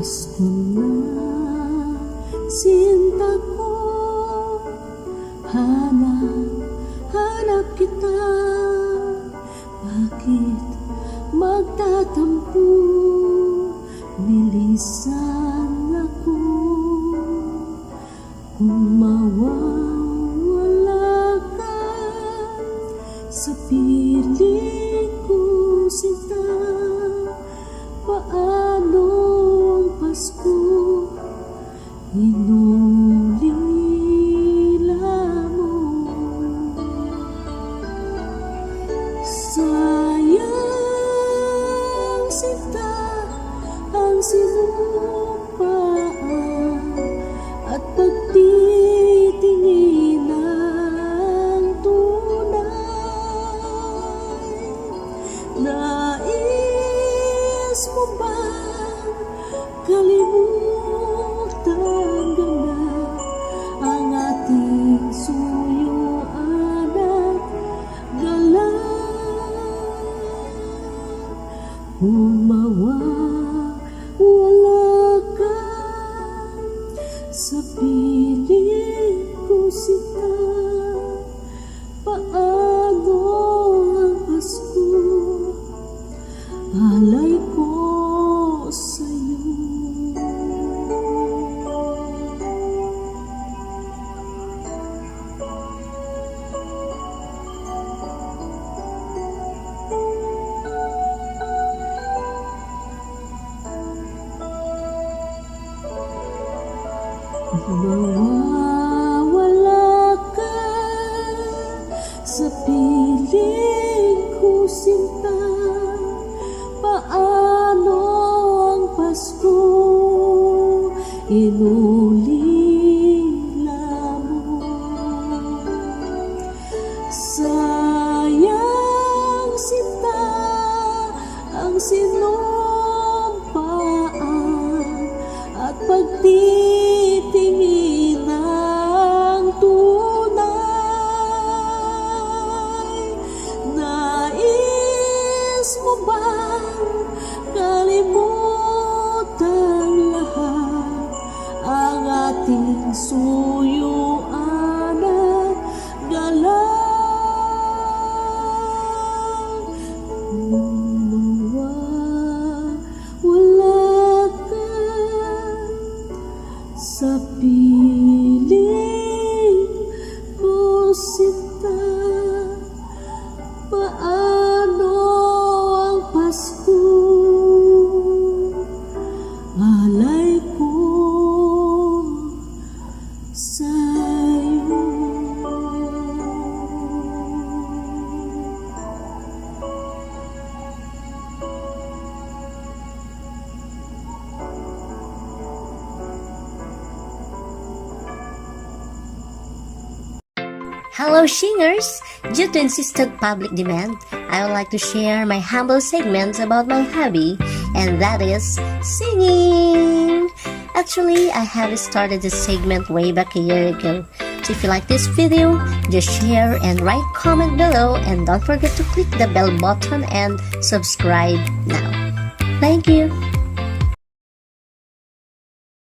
Pasko na, sinta ko. Hanap, hanap kita. Bakit magtatampo? Bilisan ako. Kung mawawala ka Sa piling Inulila mo Sayang sinta ang sinupaan At pagtitingin ng tunay Nais mo bang kalimutan Ooh. Mawawala ka sa ko sinta. Paano ang Pasko? Inulila Hello, singers! Due to insistent public demand, I would like to share my humble segments about my hobby, and that is singing! Actually, I have started this segment way back a year ago. So if you like this video, just share and write comment below and don't forget to click the bell button and subscribe now. Thank you!